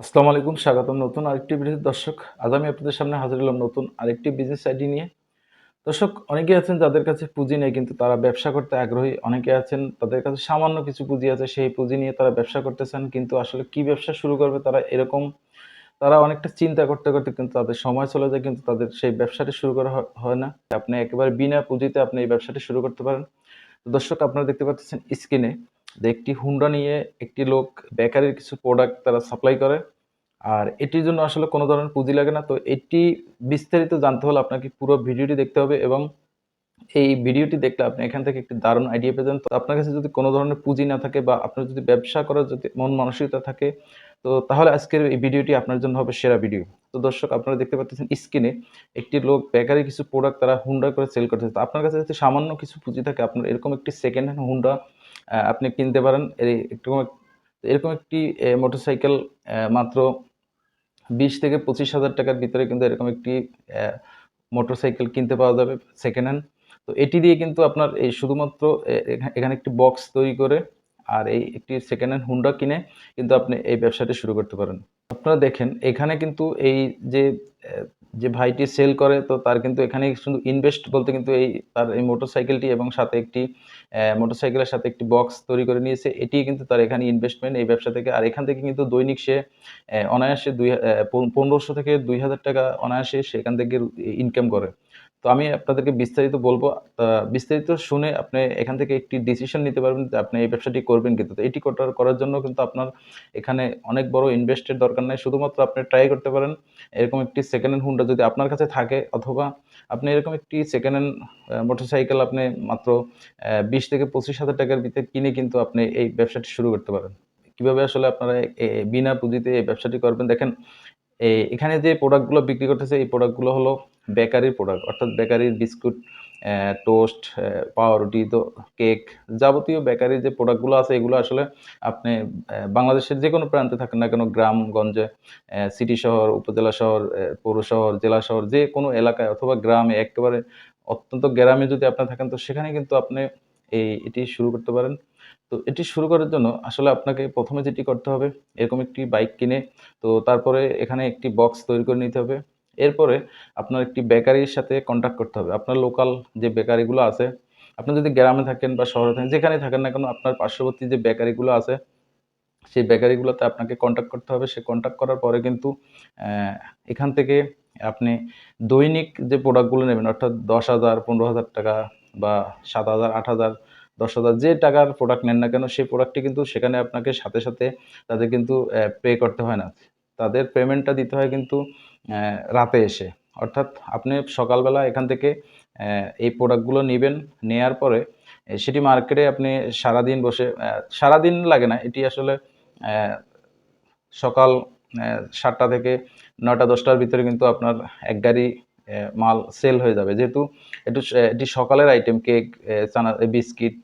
আসসালামু আলাইকুম, স্বাগতম নতুন আরেকটি ভিডিও দর্শক, আজ আমি আপনাদের সামনে হাজির হলাম নতুন আরেকটি বিজনেস আইডি নিয়ে। দর্শক অনেকে আছেন যাদের কাছে পুঁজি নেই, কিন্তু তারা ব্যবসা করতে আগ্রহী। অনেকে আছেন তাদের কাছে সামান্য কিছু পুঁজি আছে, সেই পুঁজি নিয়ে তারা ব্যবসা করতে চান, কিন্তু আসলে কি ব্যবসা শুরু করবে তারা এরকম, তারা অনেকটা চিন্তা করতে করতে কিন্তু তাদের সময় চলে যায়, কিন্তু তাদের সেই ব্যবসাটি শুরু করা হয়- না। আপনি একেবারে বিনা পুঁজিতে আপনি এই ব্যবসাটি শুরু করতে পারেন। দর্শক, আপনারা দেখতে পাচ্ছেন স্ক্রিনে যে একটি হুন্ডা নিয়ে একটি লোক বেকারির কিছু প্রোডাক্ট তারা সাপ্লাই করে। আর এটির জন্য আসলে কোনো ধরনের পুঁজি লাগে না। তো এটি বিস্তারিত জানতে হলে আপনাকে পুরো ভিডিওটি দেখতে হবে এবং এই ভিডিওটি দেখলে আপনি এখান থেকে একটি দারুণ আইডিয়া পেয়ে যান তো আপনার কাছে যদি কোনো ধরনের পুঁজি না থাকে বা আপনার যদি ব্যবসা করার যদি মন মানসিকতা থাকে, তো তাহলে আজকের এই ভিডিওটি আপনার জন্য হবে সেরা ভিডিও। তো দর্শক, আপনারা দেখতে পাচ্ছেন স্ক্রিনে একটি লোক বেকারি কিছু প্রোডাক্ট তারা হুন্ডা করে সেল করতেছে। তো আপনার কাছে যদি সামান্য কিছু পুঁজি থাকে, আপনার এরকম একটি সেকেন্ড হ্যান্ড হুন্ডা আপনি কিনতে পারেন। এই- এরকম একটি মোটরসাইকেল মাত্র বিশ থেকে পঁচিশ হাজার টাকার ভিতরে কিন্তু এরকম একটি মোটরসাইকেল কিনতে পাওয়া যাবে সেকেন্ড হ্যান্ড তো এটি দিয়ে কিন্তু আপনার এই শুধুমাত্র এখানে একটি বক্স তৈরি করে আর এই একটি সেকেন্ড হ্যান্ড হুন্ডা কিনে কিন্তু আপনি এই ব্যবসাটি শুরু করতে পারেন। আপনারা দেখেন, এখানে কিন্তু এই যে যে ভাইটি সেল করে, তো তার কিন্তু এখানে শুধু ইনভেস্ট বলতে কিন্তু এই তার এই মোটরসাইকেলটি এবং সাথে একটি মোটরসাইকেলের সাথে একটি বক্স তৈরি করে নিয়েছে। এটি কিন্তু তার এখানে ইনভেস্টমেন্ট এই ব্যবসা থেকে। আর এখান থেকে কিন্তু দৈনিক সে অনায়াসে দুই পনেরোশো থেকে দুই হাজার টাকা অনায়াসে সেখান থেকে ইনকাম করে। তো আমি আপনাদেরকে বিস্তারিত বলব বিস্তারিত শুনে আপনি এখান থেকে একটি ডিসিশন নিতে পারবেন যে আপনি এই ব্যবসাটি করবেন কিন্তু। এটি করার করার জন্য কিন্তু আপনার এখানে অনেক বড় ইনভেস্টের দরকার নেই। শুধুমাত্র আপনি ট্রাই করতে পারেন, এরকম একটি সেকেন্ড হ্যান্ড হুন্ডা যদি আপনার কাছে থাকে অথবা আপনি এরকম একটি সেকেন্ড হ্যান্ড মোটরসাইকেল আপনি মাত্র বিশ থেকে পঁচিশ হাজার টাকার ভিতরে কিনে কিন্তু আপনি এই ব্যবসাটি শুরু করতে পারেন। কীভাবে আসলে আপনারা বিনা পুঁজিতে এই ব্যবসাটি করবেন? দেখেন এখানে যে প্রোডাক্টগুলো বিক্রি করতেছে, এই প্রোডাক্টগুলো হলো বেকারির প্রোডাক্ট অর্থাৎ বেকারির বিস্কুট টোস্ট পাউরুটি তো কেক যাবতীয় বেকারির যে প্রোডাক্টগুলো আছে, এগুলো আসলে আপনি বাংলাদেশের যে কোনো প্রান্তে থাকেন না কেন গ্রামগঞ্জে সিটি শহর, উপজেলা শহর পৌর শহর, জেলা শহর, যে কোনো এলাকায় অথবা গ্রামে একেবারে অত্যন্ত গ্রামে যদি আপনি থাকেন, তো সেখানে কিন্তু আপনি এই, এটি শুরু করতে পারেন। তো এটি শুরু করার জন্য আসলে আপনাকে প্রথমে যেটি করতে হবে, এরকম একটি বাইক কিনে, তো তারপরে এখানে একটি বক্স তৈরি করে নিতে হবে। এরপরে আপনার একটি বেকারির সাথে কন্ট্যাক্ট করতে হবে। আপনার লোকাল যে বেকারিগুলো আছে, আপনি যদি গ্রামে থাকেন বা শহরে থাকেন, যেখানে থাকেন না কেন, আপনার পার্শ্ববর্তী যে বেকারিগুলো আছে, সেই বেকারিগুলোতে আপনাকে কন্ট্যাক্ট করতে হবে। সে কন্ট্যাক্ট করার পরে কিন্তু এখান থেকে আপনি দৈনিক যে প্রোডাক্টগুলো নেবেন, অর্থাৎ দশ হাজার, পনেরো হাজার টাকা বা সাত হাজার, আট হাজার দশ হাজার যে টাকার প্রোডাক্ট নেন না কেন, সেই প্রোডাক্টটি কিন্তু সেখানে আপনাকে সাথে সাথে তাদের কিন্তু পে করতে হয় না। তাদের পেমেন্টটা দিতে হয় কিন্তু রাতে এসে। অর্থাৎ আপনি সকালবেলা এখান থেকে এই প্রোডাক্টগুলো নেবেন, নেয়ার পরে সেটি মার্কেটে আপনি সারাদিন বসে সারাদিন লাগে না। এটি আসলে সকাল সাতটা থেকে নটা দশটার ভিতরে কিন্তু আপনার এক গাড়ি মাল সেল হয়ে যাবে। যেহেতু একটু এটি সকালের আইটেম কেক চানা, বিস্কিট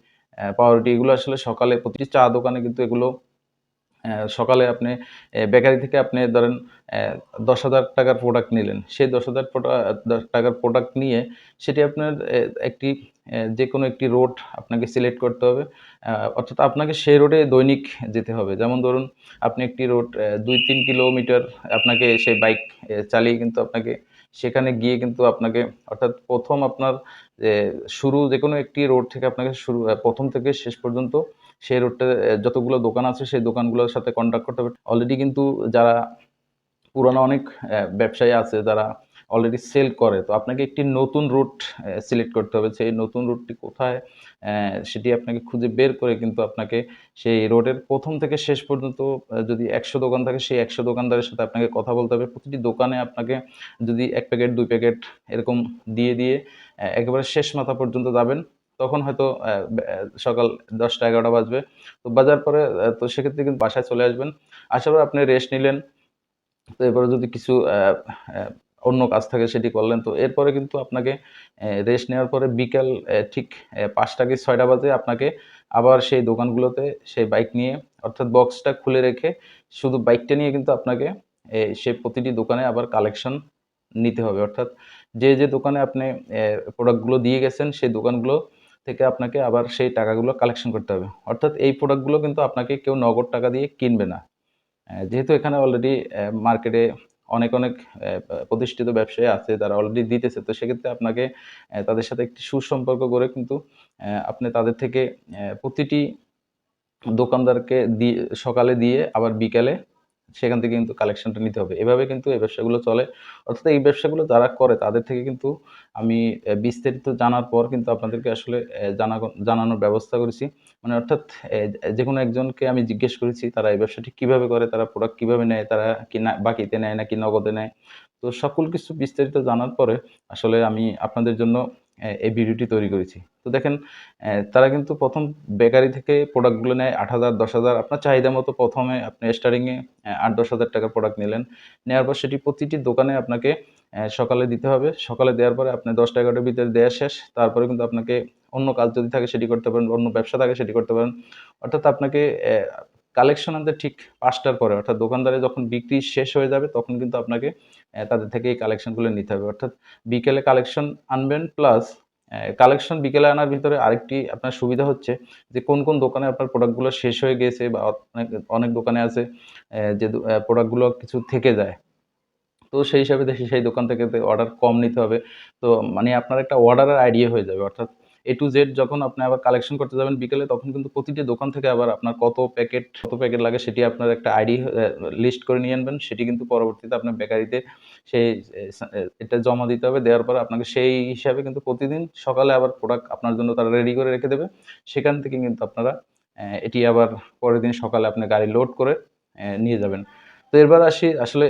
পাউরুটি, এগুলো আসলে সকালে প্রতিটি চা দোকানে কিন্তু এগুলো সকালে আপনি বেকারি থেকে আপনি ধরেন দশ হাজার টাকার প্রোডাক্ট নিলেন। সেই দশ হাজার টাকার প্রোডাক্ট নিয়ে সেটি আপনার একটি যে কোনো একটি রোড আপনাকে সিলেক্ট করতে হবে। অর্থাৎ আপনাকে সেই রোডে দৈনিক যেতে হবে। যেমন ধরুন, আপনি একটি রোড দুই তিন কিলোমিটার আপনাকে সেই বাইক চালিয়ে কিন্তু আপনাকে সেখানে গিয়ে কিন্তু আপনাকে, অর্থাৎ প্রথম আপনার শুরু যে কোনো একটি রোড থেকে আপনাকে শুরু প্রথম থেকে শেষ পর্যন্ত সেই রোডটা যতগুলো দোকান আছে সেই দোকানগুলোর সাথে কন্ট্যাক্ট করতে হবে। অলরেডি কিন্তু যারা পুরানো অনেক ব্যবসায়ী আছে, যারা অলরেডি সেল করে। তো আপনাকে একটি নতুন রুট সিলেক্ট করতে হবে। সেই নতুন রুটটি কোথায় সেটি আপনাকে খুঁজে বের করে কিন্তু আপনাকে সেই রোডের প্রথম থেকে শেষ পর্যন্ত যদি একশো দোকান থাকে, সেই একশো দোকানদারের সাথে আপনাকে কথা বলতে হবে। প্রতিটি দোকানে আপনাকে যদি এক প্যাকেট, দুই প্যাকেট এরকম দিয়ে দিয়ে একেবারে শেষ মাথা পর্যন্ত যাবেন, তখন হয়তো সকাল দশটা, এগারোটা বাজবে। তো বাজার পরে তো সেক্ষেত্রে কিন্তু বাসায় চলে আসবেন। আসার পর আপনি রেস্ট নিলেন। তো এরপরে যদি কিছু অন্য কাজ থাকে সেটি করলেন। তো এরপরে কিন্তু আপনাকে রেস্ট নেওয়ার পরে বিকাল ঠিক পাঁচটা কি ছয়টা বাজে আপনাকে আবার সেই দোকানগুলোতে সেই বাইক নিয়ে, অর্থাৎ বক্সটা খুলে রেখে শুধু বাইকটা নিয়ে কিন্তু আপনাকে সে প্রতিটি দোকানে আবার কালেকশন নিতে হবে। অর্থাৎ যে যে দোকানে আপনি প্রোডাক্টগুলো দিয়ে গেছেন, সেই দোকানগুলো থেকে আপনাকে আবার সেই টাকাগুলো কালেকশন করতে হবে। অর্থাৎ এই প্রোডাক্টগুলো কিন্তু আপনাকে কেউ নগদ টাকা দিয়ে কিনবে না। যেহেতু এখানে অলরেডি মার্কেটে অনেক অনেক প্রতিষ্ঠিত ব্যবসায়ী আছে, তারা অলরেডি দিতেছে। তো সেক্ষেত্রে আপনাকে তাদের সাথে একটি সুসম্পর্ক করে কিন্তু আপনি তাদের থেকে প্রতিটি দোকানদারকে দিয়ে, সকালে দিয়ে আবার বিকালে সেখান থেকে কিন্তু কালেকশনটা নিতে হবে। এভাবে কিন্তু এই ব্যবসাগুলো চলে। অর্থাৎ এই ব্যবসাগুলো যারা করে, তাদের থেকে কিন্তু আমি বিস্তারিত জানার পর কিন্তু আপনাদেরকে আসলে জানা, জানানোর ব্যবস্থা করেছি। মানে অর্থাৎ যে কোনো একজনকে আমি জিজ্ঞেস করেছি, তারা এই ব্যবসাটি কীভাবে করে, তারা প্রোডাক্ট কীভাবে নেয়, তারা কি না বাকিতে নেয় নাকি নগদে নেয়। তো সকল কিছু বিস্তারিত জানার পরে আসলে আমি আপনাদের জন্য এই ভিডিওটি তৈরি করেছি। তো দেখেন তারা কিন্তু প্রথম বেকারি থেকে প্রোডাক্টগুলো নেয় আট হাজার, দশ হাজার। আপনার চাহিদা মতো প্রথমে আপনি স্টার্টিংয়ে আট, দশ হাজার টাকার প্রোডাক্ট নিলেন। নেওয়ার পর সেটি প্রতিটি দোকানে আপনাকে সকালে দিতে হবে। সকালে দেওয়ার পরে আপনি দশটা এগারোটার ভিতরে দেওয়া শেষ। তারপরে কিন্তু আপনাকে অন্য কাজ যদি থাকে সেটি করতে পারেন অন্য ব্যবসা থাকে সেটি করতে পারেন। অর্থাৎ আপনাকে কালেকশন আনতে ঠিক পাঁচটার পরে, অর্থাৎ দোকানদারে যখন বিক্রি শেষ হয়ে যাবে, তখন কিন্তু আপনাকে তাদের থেকে এই কালেকশনগুলো নিতে হবে। অর্থাৎ বিকেলে কালেকশন আনবেন প্লাস কালেকশন বিকেলে আনার ভিতরে আরেকটি আপনার সুবিধা হচ্ছে যে, কোন কোন দোকানে আপনার প্রোডাক্টগুলো শেষ হয়ে গিয়েছে বা অনেক অনেক দোকানে আছে যে প্রোডাক্টগুলো কিছু থেকে যায়। তো সেই হিসাবে সেই দোকান থেকে অর্ডার কম নিতে হবে। তো মানে আপনার একটা অর্ডারের আইডিয়া হয়ে যাবে। অর্থাৎ এ টু জেড যখন আপনি আবার কালেকশন করতে যাবেন বিকেলে, তখন কিন্তু প্রতিটি দোকান থেকে আবার আপনার কত প্যাকেট কত প্যাকেট লাগে সেটি আপনার একটা আইডি লিস্ট করে নিয়ে আনবেন। সেটি কিন্তু পরবর্তীতে আপনার বেকারিতে সেই এটা জমা দিতে হবে। দেওয়ার পর আপনাকে সেই হিসাবে কিন্তু প্রতিদিন সকালে আবার প্রোডাক্ট আপনার জন্য তারা রেডি করে রেখে দেবে। সেখান থেকে কিন্তু আপনারা এটি আবার পরের দিন সকালে আপনি গাড়ি লোড করে নিয়ে যাবেন। তো এরবার আসি আসলে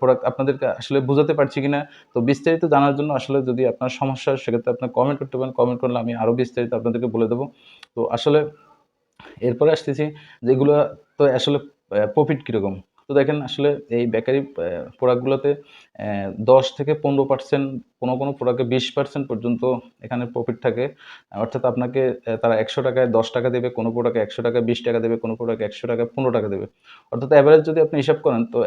প্রোডাক্ট আপনাদেরকে আসলে বোঝাতে পারছি কিনা। তো বিস্তারিত জানার জন্য আসলে যদি আপনার সমস্যা সেক্ষেত্রে আপনার কমেন্ট করতে পারেন। কমেন্ট করলে আমি আরও বিস্তারিত আপনাদেরকে বলে দেবো। তো আসলে, এরপরে আসতেছি যেগুলো তো আসলে প্রফিট কীরকম? তো দেখেন আসলে এই বেকারি প্রোডাক্টগুলোতে দশ থেকে পনেরো পার্সেন্ট কোনো কোনো প্রোডাক্টে বিশ পার্সেন্ট পর্যন্ত এখানে প্রফিট থাকে। অর্থাৎ আপনাকে তারা একশো টাকায় দশ টাকা দেবে, কোনো প্রোডাক্টে একশো টাকা বিশ টাকা দেবে, কোনো প্রোডাক্টে একশো টাকা পনেরো টাকা দেবে। অর্থাৎ অ্যাভারেজ যদি আপনি হিসাব করেন, তো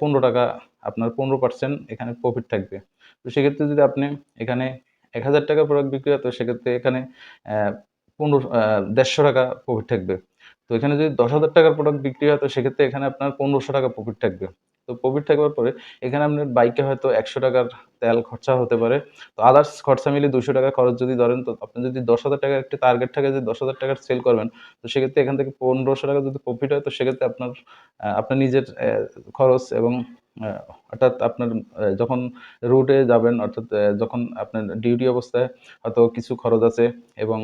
পনেরো টাকা আপনার পনেরো পার্সেন্ট এখানে প্রফিট থাকবে। তো সেক্ষেত্রে যদি আপনি এখানে এক হাজার টাকা প্রোডাক্ট বিক্রি হয়, তো সেক্ষেত্রে এখানে পনেরো দেড়শো টাকা প্রফিট থাকবে। তো এখানে যদি দশ হাজার টাকার প্রোডাক্ট বিক্রি হয়, তো সেক্ষেত্রে এখানে আপনার পনেরোশো টাকা প্রফিট থাকবে। তো প্রফিট থাকবার পরে এখানে আপনার বাইকে হয়তো একশো টাকার তেল খরচা হতে পারে। তো আদার্স খরচা মিলে দুশো টাকা খরচ যদি ধরেন, তো আপনি যদি দশ হাজার টাকার একটি টার্গেট থাকে যে দশ হাজার টাকার সেল করবেন, তো সেক্ষেত্রে এখান থেকে পনেরোশো টাকা যদি প্রফিট হয়, তো সেক্ষেত্রে আপনার আপনার নিজের খরচ এবং অর্থাৎ আপনার যখন রুটে যাবেন, অর্থাৎ যখন আপনার ডিউটি অবস্থায় হয়তো কিছু খরচ আছে এবং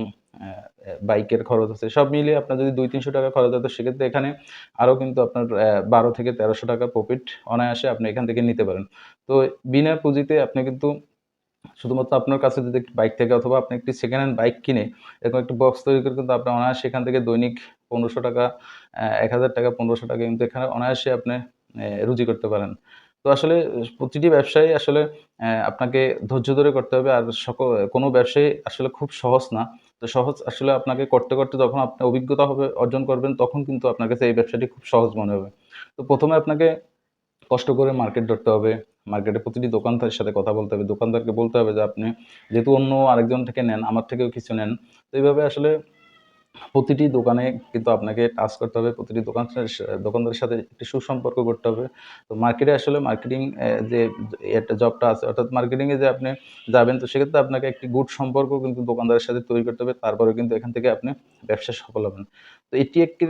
বাইকের খরচ আছে, সব মিলিয়ে আপনার যদি দুই তিনশো টাকা খরচ হয়, তো সেক্ষেত্রে এখানে আরও কিন্তু আপনার বারো থেকে তেরোশো টাকা প্রফিট অনায়াসে আপনি এখান থেকে নিতে পারেন। তো বিনা পুঁজিতে আপনি কিন্তু শুধুমাত্র আপনার কাছে যদি একটি বাইক থাকে অথবা আপনি একটি সেকেন্ড হ্যান্ড বাইক কিনে এরকম একটি বক্স তৈরি করে কিন্তু আপনি অনায়াসে এখান থেকে দৈনিক পনেরোশো টাকা এক হাজার টাকা, পনেরোশো টাকা কিন্তু এখানে অনায়াসে আপনি রুজি করতে পারেন। তো আসলে প্রতিটি ব্যবসায়ী আসলে আপনাকে ধৈর্য ধরে করতে হবে। আর সকল কোনো ব্যবসায়ী আসলে খুব সহজ না। তো সহজ আসলে আপনাকে করতে করতে যখন আপনি অভিজ্ঞতা হবে, অর্জন করবেন, তখন কিন্তু আপনার কাছে এই ব্যবসাটি খুব সহজ মনে হবে। তো প্রথমে আপনাকে কষ্ট করে মার্কেট ধরতে হবে। মার্কেটে প্রতিটি দোকানদারের সাথে কথা বলতে হবে। দোকানদারকে বলতে হবে যে, আপনি যেহেতু অন্য আরেকজন থেকে নেন, আমার থেকেও কিছু নেন। তো এইভাবে আসলে প্রতিটি দোকানে কিন্তু আপনাকে টাচ করতে হবে, প্রতিটি দোকান দোকানদারের সাথে একটি সুসম্পর্ক করতে হবে। তো মার্কেটে আসলে মার্কেটিং যে একটা জবটা আছে, অর্থাৎ মার্কেটিংয়ে যে আপনি যাবেন, তো সেক্ষেত্রে আপনাকে একটি গুড সম্পর্ক কিন্তু দোকানদারের সাথে তৈরি করতে হবে তারপরে কিন্তু এখান থেকে আপনি ব্যবসা সফল হবেন। তো এটি একটি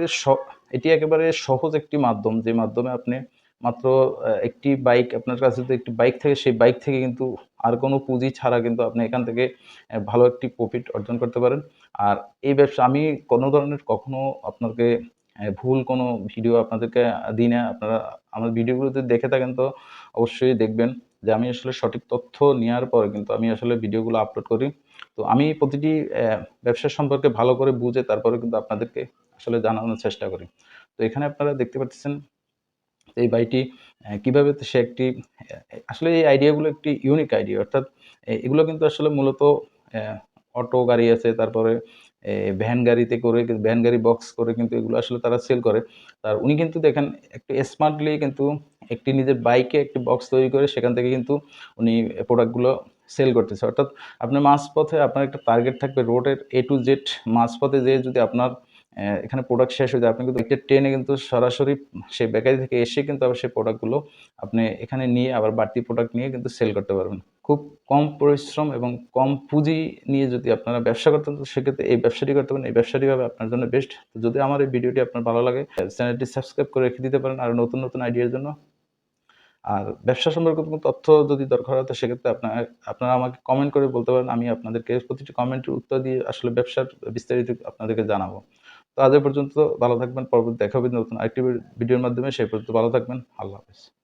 এটি একেবারে সহজ একটি মাধ্যম, যে মাধ্যমে আপনি মাত্র একটি বাইক আপনার কাছে যদি একটি বাইক থেকে, সেই বাইক থেকে কিন্তু আর কোনো পুঁজি ছাড়া কিন্তু আপনি এখান থেকে ভালো একটি প্রফিট অর্জন করতে পারেন। আর এই ব্যবসা, আমি কোনো ধরনের কখনো আপনাকে ভুল কোনো ভিডিও আপনাদেরকে দিই না আপনারা আমার ভিডিওগুলো যদি দেখে থাকেন তো অবশ্যই দেখবেন যে আমি আসলে সঠিক তথ্য নেওয়ার পরে কিন্তু আমি আসলে ভিডিওগুলো আপলোড করি। তো আমি প্রতিটি ব্যবসা সম্পর্কে ভালো করে বুঝে তারপরে কিন্তু আপনাদেরকে আসলে জানানোর চেষ্টা করি। তো এখানে আপনারা দেখতে পাচ্ছেন এই বাইটি কীভাবে সে একটি আসলে এই আইডিয়াগুলো একটি ইউনিক আইডিয়া অর্থাৎ এগুলো কিন্তু আসলে মূলত অটো গাড়ি আছে, তারপরে ভ্যান গাড়িতে করে, ভ্যান গাড়ি বক্স করে কিন্তু এগুলো আসলে তারা সেল করে। আর উনি কিন্তু দেখেন, একটু স্মার্টলি কিন্তু একটি নিজের বাইকে একটি বক্স তৈরি করে সেখান থেকে কিন্তু উনি প্রোডাক্টগুলো সেল করতেছে। অর্থাৎ আপনার মাঝপথে আপনার একটা টার্গেট থাকবে রোডের এ টু জেড মাঝপথে যেয়ে যদি আপনার এখানে প্রোডাক্ট শেষ হয়ে যায়, আপনি কিন্তু একটা ট্রেনে কিন্তু সরাসরি সেই বেকারি থেকে এসে কিন্তু আবার সেই প্রোডাক্টগুলো আপনি এখানে নিয়ে আবার বাড়তি প্রোডাক্ট নিয়ে কিন্তু সেল করতে পারবেন। খুব কম পরিশ্রম এবং কম পুঁজি নিয়ে যদি আপনারা ব্যবসা করতেন, তো সেক্ষেত্রে এই ব্যবসাটি করতে পারেন। এই ব্যবসাটি হবে আপনার জন্য বেস্ট তো যদি আমার এই ভিডিওটি আপনার ভালো লাগে, চ্যানেলটি সাবস্ক্রাইব করে রেখে দিতে পারেন আর নতুন নতুন আইডিয়ার জন্য। আর ব্যবসা সম্পর্কে কোনো তথ্য যদি দরকার হয়, তো সেক্ষেত্রে আপনার, আপনারা আমাকে কমেন্ট করে বলতে পারেন। আমি আপনাদেরকে প্রতিটি কমেন্টের উত্তর দিয়ে আসলে ব্যবসার বিস্তারিত আপনাদেরকে জানাব। তো আজ পর্যন্ত ভালো থাকবেন। পরবর্তী দেখা হবে নতুন আরেকটি ভিডিওর মাধ্যমে। সেই পর্যন্ত ভালো থাকবেন। আল্লাহ হাফেজ।